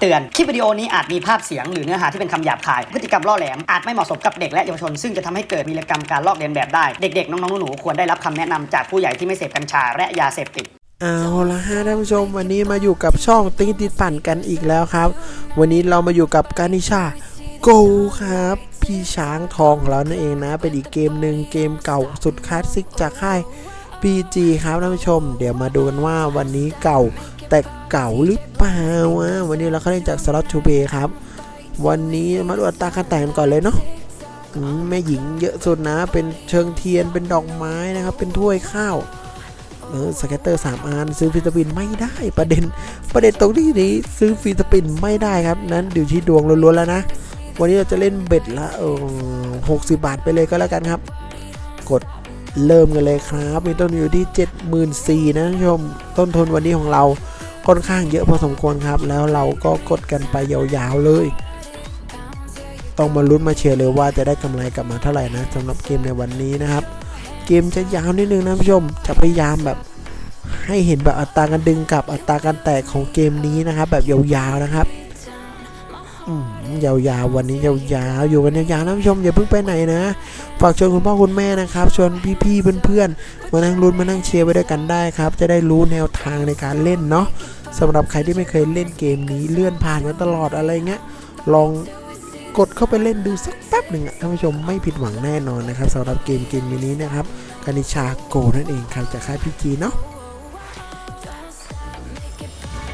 เตือน คลิปวิดีโอนี้อาจมีภาพเสียงหรือเนื้อหาที่เป็นคำหยาบคาย พฤติกรรมล่อแหลม อาจไม่เหมาะสมกับเด็กและเยาวชน ซึ่งจะทำให้เกิดวีกรรมการลอกเลียนแบบได้ เด็กๆ น้องๆ หนูๆ ควรได้รับคำแนะนำจากผู้ใหญ่ที่ไม่เสพกัญชาและยาเสพติดเอาละฮะท่านผู้ชมวันนี้มาอยู่กับช่องติ้งติดปั่นกันอีกแล้วครับ วันนี้เรามาอยู่กับกานิชาโกครับ พี่ช้างทองของเรานั่นเองนะ เป็นอีกเกมหนึ่งเกมเก่าสุดคลาสสิกจากค่าย PG ครับท่านผู้ชม เดี๋ยวมาดูกันว่าวันนี้เก่า แต่เก่าหรือเปล่าวะวันนี้เราเข้าเล่นจากสล็อตทูเบครับ วันนี้มาดูอัตราการแต่งกันก่อนเลยเนาะแม่หญิงเยอะสุดนะ เป็นเชิงเทียนเป็นดอกไม้นะครับ เป็นถ้วยข้าวเออสเก็ตเตอร์สามอันซื้อฟิสปินไม่ได้ประเด็น ประเด็นตรงที่นี้ซื้อฟิสปินไม่ได้ครับ นั้นอยู่ที่ดวงล้วนๆแล้วนะ วันนี้เราจะเล่นเบ็ดละเออหกสิบาทไปเลยก็แล้วกันครับ กดเริ่มกันเลยครับ มีต้นอยู่ที่74,000นะท่านผู้ชมต้นทุนวันนี้ของเรา ค่อนข้างเยอะพอสมควรครับ แล้วเราก็กดกันไปยาวๆเลย ต้องมาลุ้นมาเชียร์เลยว่าจะได้กำไรกลับมาเท่าไหร่นะสำหรับเกมในวันนี้นะครับ เกมจะยาวนิดนึงนะผู้ชมจะพยายามแบบให้เห็นแบบอัตราการดึงกับอัตราการแตกของเกมนี้นะครับ แบบยาวๆนะครับอืมยาวๆวันนี้ยาวๆอยู่กันยาวๆนะผู้ชมอย่าเพิ่งไปไหนนะ ฝากชวนคุณพ่อคุณแม่นะครับชวนพี่ๆเพื่อนๆมานั่งลุ้นมานั่งเชียร์ไปด้วยกันได้ครับ จะได้รู้แนวทางในการเล่นเนาะ สำหรับใครที่ไม่เคยเล่นเกมนี้เลื่อนผ่านมาตลอดอะไรเงี้ยลองกดเข้าไปเล่นดูสักแป๊บหนึ่งท่านผู้ชมไม่ผิดหวังแน่นอนนะครับสำหรับเกมเกมนี้นะครับกานิชาโกนั่นเองครับจากค่ายพีจีเนาะ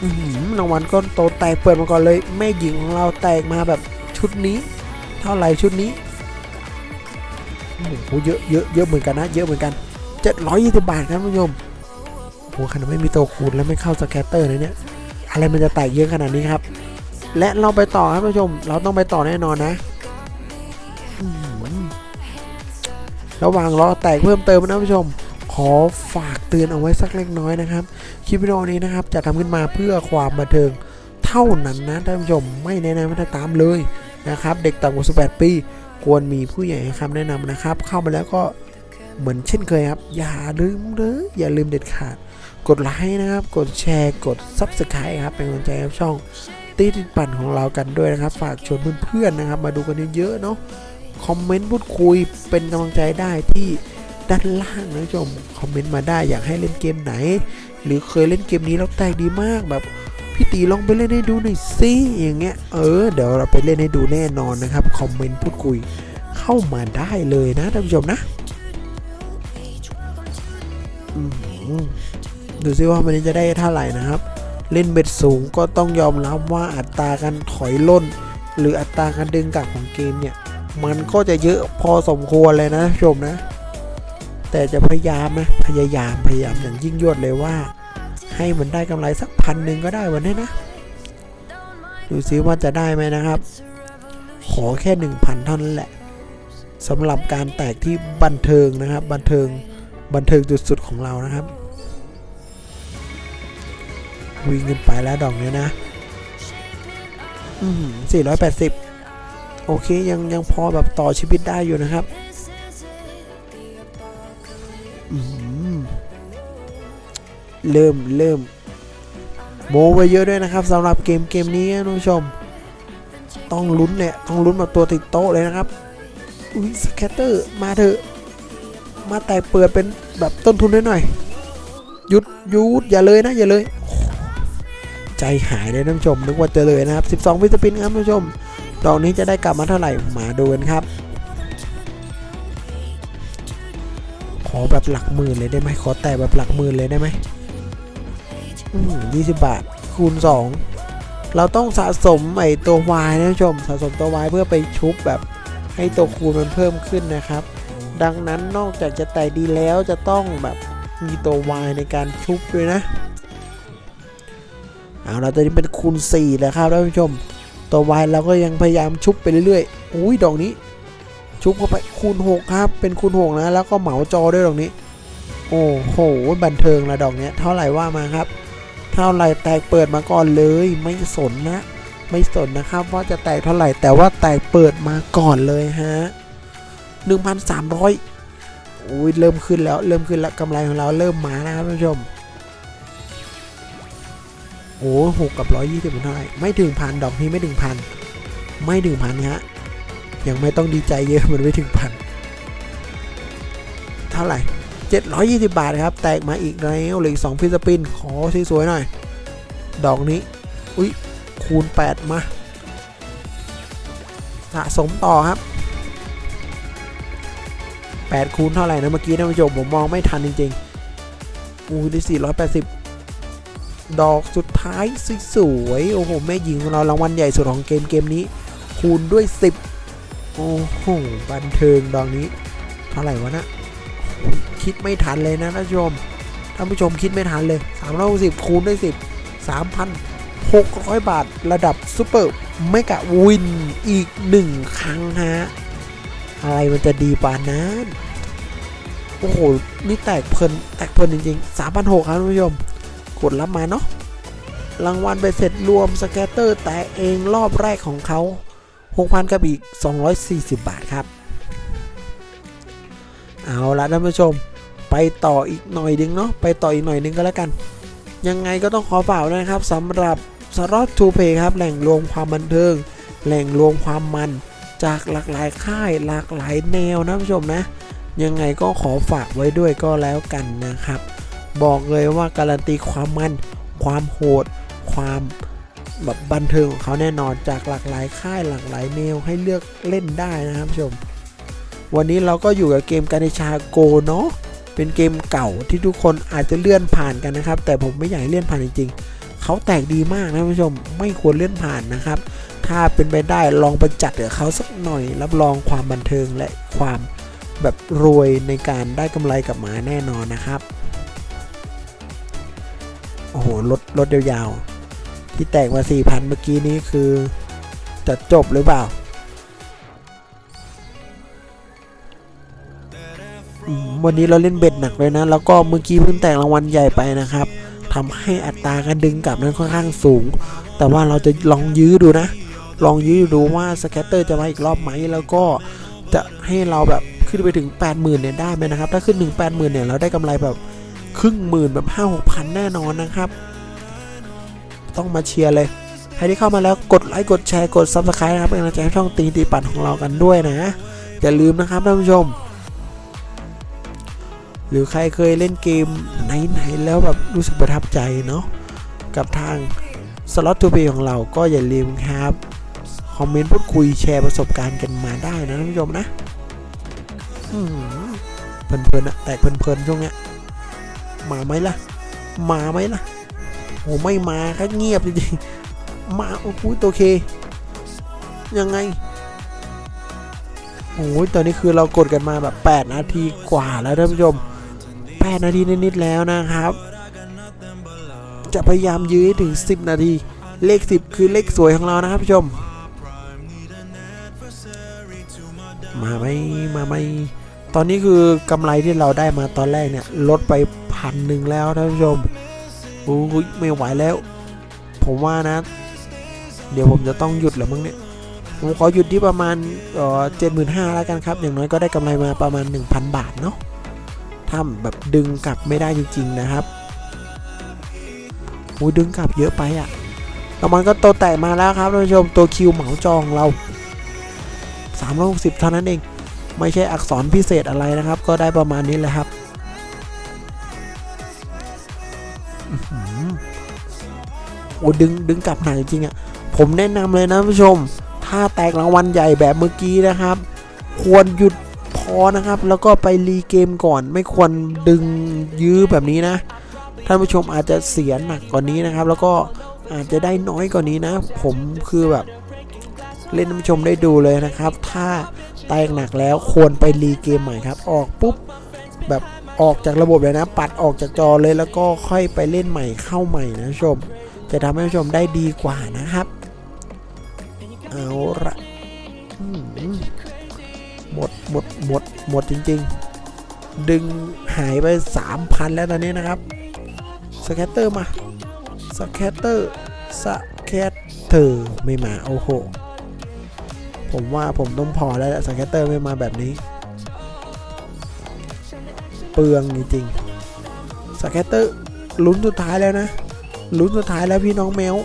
หือรางวัลก้อนโตแตกเปิดมาก่อนเลยแม่หญิงของเราแตกมาแบบชุดนี้ เท่าไหร่ชุดนี้โอ้โหเยอะเยอะเยอะเหมือนกันนะ เยอะเหมือนกัน720บาทครับท่านผู้ชม โหขนาดไม่มีตัวคูณแล้วไม่เข้าสแกตเตอร์เลยเนี่ย อะไรมันจะแตกเยอะขนาดนี้ครับ และเราไปต่อครับท่านผู้ชม เราต้องไปต่อแน่นอนนะระหว่างรอแตกเพิ่มเติมนะท่านผู้ชม ขอฝากเตือนเอาไว้สักเล็กน้อยนะครับ คลิปวิดีโอนี้นะครับจะทำขึ้นมาเพื่อความบันเทิงเท่านั้นนะท่านผู้ชมไม่แนะนำให้ตามเลยนะครับ เด็กต่ำกว่า 18 ปี ควรมีผู้ใหญ่ให้คำแนะนำนะครับ เข้ามาแล้วก็เหมือนเช่นเคยครับ อย่าลืมเลยอย่าลืมเด็ดขาด กดไลค์นะครับ กดแชร์ กด Subscribe ครับ เป็นกำลังใจให้ช่องตีติดปั่นของเรากันด้วยนะครับ ฝากชวนเพื่อนๆนะครับ มาดูกันเยอะๆเนาะ คอมเมนต์พูดคุยเป็นกำลังใจได้ที่ด้านล่างนะชม คอมเมนต์มาได้อยากให้เล่นเกมไหน หรือเคยเล่นเกมนี้แล้วแตกดีมากแบบพี่ตีลองไปเล่นให้ดูหน่อยสิอย่างเงี้ย เออ เดี๋ยวเราไปเล่นให้ดูแน่นอนนะครับ คอมเมนต์พูดคุยเข้ามาได้เลยนะท่านผู้ชมนะ อืม ดูซิว่าวันนี้จะได้เท่าไหร่นะครับ เล่นเบ็ดสูงก็ต้องยอมรับว่าอัตราการถอยล่น หรืออัตราการดึงกลับของเกมเนี่ย มันก็จะเยอะพอสมควรเลยนะท่านผู้ชมนะ แต่จะพยายามนะพยายามพยายามอย่างยิ่งยวดเลยว่า ให้มันได้กำไรสักพันหนึ่งก็ได้วันนี้นะ ดูซิว่าจะได้ไหมนะครับ ขอแค่หนึ่งพันเท่านั้นแหละสำหรับการแตกที่บันเทิงนะครับ บันเทิงบันเทิงสุดๆของเรานะครับ วิ่งขึ้นไปแล้วดอกเนี้ยนะ อืมสี่ร้อยแปดสิบโอเคยังยังพอแบบต่อชีวิตได้อยู่นะครับ อืมเริ่มเริ่มโมไว้เยอะด้วยนะครับสำหรับเกมเกมนี้นะท่านผู้ชม ต้องลุ้นเนี่ยต้องลุ้นแบบตัวติดโต๊ะเลยนะครับอุ้ยสแคตเตอร์มาเถอะ มาแต่เปิดเป็นแบบต้นทุนได้หน่อยหยุดหยุดอย่าเลยนะอย่าเลย ใจหายเลยท่านผู้ชมนึกว่าจะเลยนะครับ 12วิสปินครับท่านผู้ชม ดอกนี้จะได้กลับมาเท่าไหร่มาดูกันครับ ขอแบบหลักหมื่นเลยได้ไหมขอแต่แบบหลักหมื่นเลยได้ไหมยี่สิบบาทคูณ 2 เราต้องสะสมไอตัว Y นะท่านชม สะสมตัว Y เพื่อไปชุบแบบให้ตัวคูณมันเพิ่มขึ้นนะครับ ดังนั้นนอกจากจะแต่ดีแล้วจะต้องแบบมีตัว Y ในการชุบด้วยนะ เอาเราตอนนี้เป็นคูณ4แล้วครับท่านผู้ชม ตัววายเราก็ยังพยายามชุบไปเรื่อยๆอุ้ยดอกนี้ ชุบเข้าไปคูณ6ครับ เป็นคูณ6นะแล้วก็เหมาจอด้วยดอกนี้ โอ้โหบันเทิงละดอกเนี้ยเท่าไหร่ว่ามาครับ เท่าไหร่แตกเปิดมาก่อนเลยไม่สนนะไม่สนนะครับว่าจะแตกเท่าไหร่แต่ว่าแตกเปิดมาก่อนเลยฮะ 1,300อุ้ยเริ่มขึ้นแล้วเริ่มขึ้นแล้วกำไรของเราเริ่มมานะครับท่านผู้ชม โอ้หกกับร้อยยี่สิบเป็นเท่าไหร่ไม่ถึงพันดอกนี้ไม่ถึงพันไม่ถึงพันฮะยังไม่ต้องดีใจเยอะมันไม่ถึงพันเท่าไหร่720บาทครับ แตกมาอีกแล้วเหลืออกสองฟิสปิน ขอสวยๆหน่อย ดอกนี้ อุ้ยคูณ8มาสะสมต่อครับ8คูณเท่าไหร่นะเมื่อกี้ท่านผู้ชมผมมองไม่ทันจริงๆอู้ได้480 ดอกสุดท้ายสวยๆโอ้โหแม่หญิงของเรารางวัลใหญ่สุดของเกมเกมนี้ คูณด้วย 10 โอ้โหบันเทิงดอกนี้ เท่าไหร่วะนะคิดไม่ทันเลยนะท่านผู้ชมท่านผู้ชมคิดไม่ทันเลย360คูณด้วย 10 3,600 บาทระดับซูเปอร์เมกะวินอีก 1 ครั้งฮะอะไรมันจะดีปานนั้นโอ้โห นี่แตกเพลิน แตกเพลินจริงๆ3,600ครับท่านผู้ชม กดรับมาเนาะรางวัลไปเสร็จรวมสแกตเตอร์แต่เองรอบแรกของเขา6,000กับอีก 240 บาทครับ เอาละท่านผู้ชมไปต่ออีกหน่อยนึงเนาะไปต่ออีกหน่อยนึงก็แล้วกัน ยังไงก็ต้องขอฝากด้วนะครับสำหรับสล็อตทูเพย์ครับแหล่งรวมความบันเทิง แหล่งรวมความมันจากหลากหลายค่ายหลากหลายแนวนะท่านผู้ชมนะ ยังไงก็ขอฝากไว้ด้วยก็แล้วกันนะครับ บอกเลยว่าการันตีความมัน ความโหด ความแบบบันเทิงของเขาแน่นอนจากหลากหลายค่ายหลากหลายแนวให้เลือกเล่นได้นะครับผู้ชม วันนี้เราก็อยู่กับเกมกานิชาโกเนาะเป็นเกมเก่าที่ทุกคนอาจจะเลื่อนผ่านกันนะครับ แต่ผมไม่อยากให้เลื่อนผ่านจริง ๆเขาแตกดีมากนะผู้ชมไม่ควรเลื่อนผ่านนะครับ ถ้าเป็นไปได้ลองไปจัดกับเขาสักหน่อย รับรองความบันเทิงและความแบบรวยในการได้กำไรกลับมาแน่นอนนะครับ โอ้โหรถรถยาวๆ ที่แตกมา4,000เมื่อกี้นี้คือจะจบหรือเปล่าวันนี้เราเล่นเบ็ดหนักเลยนะ แล้วก็เมื่อกี้เพิ่งแตกรางวัลใหญ่ไปนะครับทำให้อัตราการดึงกลับนั้นค่อนข้างสูง แต่ว่าเราจะลองยื้อดูนะ ลองยื้อดูว่าสแกตเตอร์จะมาอีกรอบไหม แล้วก็จะให้เราแบบขึ้นไปถึง 80,000เนี่ยได้ไหมนะครับ ถ้าขึ้นถึง80,000เนี่ยเราได้กำไรแบบ ครึ่งหมื่นแบบ5 6พันแน่นอนนะครับ ต้องมาเชียร์เลย ใครที่เข้ามาแล้วกดไลค์กดแชร์กด Subscribe นะครับเป็นกำลังใจให้ช่องตีตีปั่นของเรากันด้วยนะอย่าลืมนะครับท่านผู้ชม หรือใครเคยเล่นเกมไหนๆแล้วแบบรู้สึกประทับใจเนาะกับทางสล็อตทูพีของเราก็อย่าลืมครับคอมเมนต์พูดคุยแชร์ประสบการณ์กันมาได้นะท่านผู้ชมนะเพลินๆอะแตกเพลินๆช่วงเนี้ย มาไหมล่ะ มาไหมล่ะโอ้ไม่มาก็เงียบจริงๆมา โอ้โหตัวเค ยังไงโอ้ยตอนนี้คือเรากดกันมาแบบ 8 นาทีกว่าแล้วท่านผู้ชม 8 นาทีนิดๆแล้วนะครับ จะพยายามยื้อถึง 10 นาที เลข 10 คือเลขสวยของเรานะครับผู้ชม มาไหมมาไหมตอนนี้คือกำไรที่เราได้มาตอนแรกเนี่ยลดไป พันหนึ่งแล้วท่านผู้ชมโอ้ยไม่ไหวแล้ว ผมว่านะ เดี๋ยวผมจะต้องหยุดแล้วมั้งเนี่ย ผมขอหยุดที่ประมาณเจ็ดหมื่นห้าแล้วกันครับ อย่างน้อยก็ได้กำไรมาประมาณ 1,000 บาทเนาะถ้าแบบดึงกลับไม่ได้จริง ๆ นะครับโอ้ยดึงกลับเยอะไปอะ่ะแล้วมันก็โตแตกมาแล้วครับท่านผู้ชมตัวคิวเหมาจองเรา360เท่านั้นเอง ไม่ใช่อักษรพิเศษอะไรนะครับ ก็ได้ประมาณนี้แหละครับ โอ้ดึงดึงกลับหนักจริงอะ่ะ ผมแนะนำเลยนะผู้ชม ถ้าแตกรางวัลใหญ่แบบเมื่อกี้นะครับ ควรหยุดพอนะครับ แล้วก็ไปรีเกมก่อน ไม่ควรดึงยื้อแบบนี้นะ ท่านผู้ชมอาจจะเสียหนักกว่านี้นะครับ แล้วก็อาจจะได้น้อยกว่านี้นะ ผมคือแบบเล่นท่านผู้ชมได้ดูเลยนะครับ ถ้าแตกหนักแล้วควรไปรีเกมใหม่ครับ ออกปุ๊บแบบ ออกจากระบบเลยนะ ปัดออกจากจอเลยแล้วก็ค่อยไปเล่นใหม่เข้าใหม่นะชม จะทำให้ผู้ชมได้ดีกว่านะครับ เอาละหมดหมดหมดหมดจริง ๆ ดึงหายไป 3,000 แล้วตอนนี้นะครับสแคตเตอร์มาสแคตเตอร์สแคตเตอร์ไม่มาโอ้โหผมว่าผมต้องพอแล้วสแคตเตอร์ไม่มาแบบนี้ เปลืองจริงสแคตเตอร์ลุ้นสุดท้ายแล้วนะ ลุ้นสุดท้ายแล้วพี่น้องแมว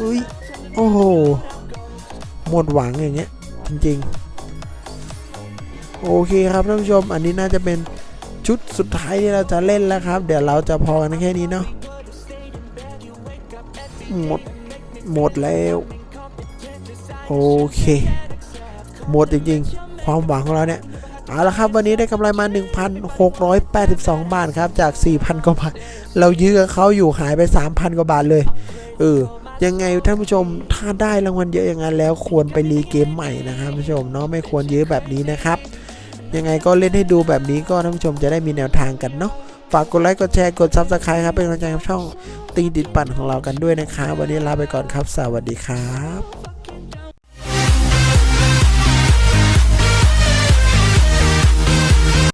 อุ้ย โอ้โห หมดหวังอย่างเงี้ย จริงๆ โอเคครับท่านผู้ชม อันนี้น่าจะเป็นชุดสุดท้ายที่เราจะเล่นแล้วครับ เดี๋ยวเราจะพอกันแค่นี้เนาะ หมด หมดแล้ว โอเค หมดจริงๆ ความหวังของเราเนี่ย เอาละครับวันนี้ได้กำไรมา 1,682 บาทครับจาก 4,000 กว่าบาท เรายื้อเขาอยู่หายไป 3,000 กว่าบาทเลยเออยังไงท่านผู้ชมถ้าได้รางวัลเยอะอย่างนั้นแล้วควรไปรีเกมใหม่นะครับท่านผู้ชมเนาะไม่ควรยื้อแบบนี้นะครับ ยังไงก็เล่นให้ดูแบบนี้ก็ท่านผู้ชมจะได้มีแนวทางกันเนาะฝากกดไลค์กดแชร์กด Subscribe ครับเป็นกำลังใจกับช่องตีติดปั่นของเรากันด้วยนะครับวันนี้ลาไปก่อนครับ สวัสดีครับ